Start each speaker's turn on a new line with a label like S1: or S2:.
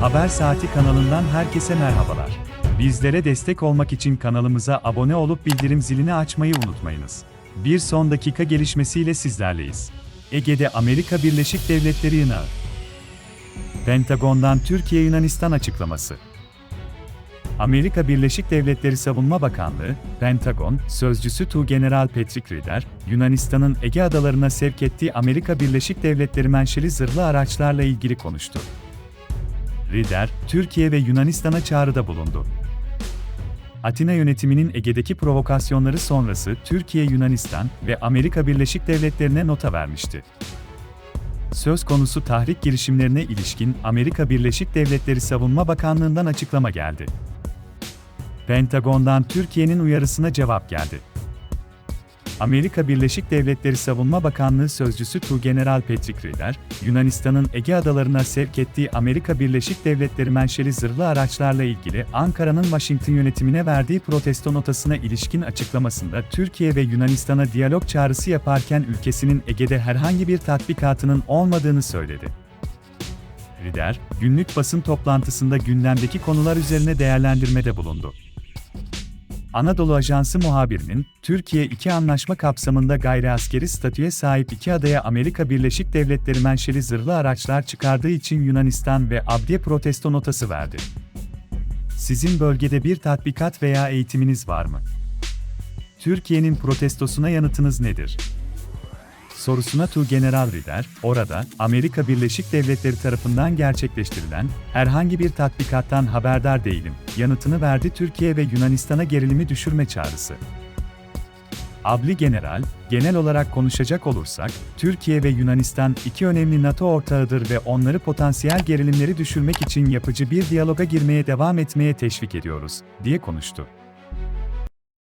S1: Haber Saati kanalından herkese merhabalar. Bizlere destek olmak için kanalımıza abone olup bildirim zilini açmayı unutmayınız. Bir son dakika gelişmesiyle sizlerleyiz. Ege'de Amerika Birleşik Devletleri yınağı. Pentagon'dan Türkiye Yunanistan açıklaması. Amerika Birleşik Devletleri Savunma Bakanlığı, Pentagon, sözcüsü Tuğgeneral Patrick Ryder, Yunanistan'ın Ege adalarına sevk ettiği Amerika Birleşik Devletleri menşeli zırhlı araçlarla ilgili konuştu. Rider, Türkiye ve Yunanistan'a çağrıda bulundu. Atina yönetiminin Ege'deki provokasyonları sonrası Türkiye, Yunanistan ve Amerika Birleşik Devletleri'ne nota vermişti. Söz konusu tahrik girişimlerine ilişkin Amerika Birleşik Devletleri Savunma Bakanlığı'ndan açıklama geldi. Pentagon'dan Türkiye'nin uyarısına cevap geldi. Amerika Birleşik Devletleri Savunma Bakanlığı Sözcüsü Tuğgeneral Patrick Ryder, Yunanistan'ın Ege adalarına sevk ettiği Amerika Birleşik Devletleri menşeli zırhlı araçlarla ilgili Ankara'nın Washington yönetimine verdiği protesto notasına ilişkin açıklamasında Türkiye ve Yunanistan'a diyalog çağrısı yaparken ülkesinin Ege'de herhangi bir tatbikatının olmadığını söyledi. Rider, günlük basın toplantısında gündemdeki konular üzerine değerlendirmede bulundu. Anadolu Ajansı muhabirinin, Türkiye iki anlaşma kapsamında gayri askeri statüye sahip iki adaya Amerika Birleşik Devletleri menşeli zırhlı araçlar çıkardığı için Yunanistan ve Abdiye protesto notası verdi. Sizin bölgede bir tatbikat veya eğitiminiz var mı? Türkiye'nin protestosuna yanıtınız nedir? Sorusuna Tuğgeneral Rider, orada, Amerika Birleşik Devletleri tarafından gerçekleştirilen herhangi bir tatbikattan haberdar değilim, yanıtını verdi Türkiye ve Yunanistan'a gerilimi düşürme çağrısı. Abli General, genel olarak konuşacak olursak, Türkiye ve Yunanistan iki önemli NATO ortağıdır ve onları potansiyel gerilimleri düşürmek için yapıcı bir diyaloga girmeye devam etmeye teşvik ediyoruz, diye konuştu.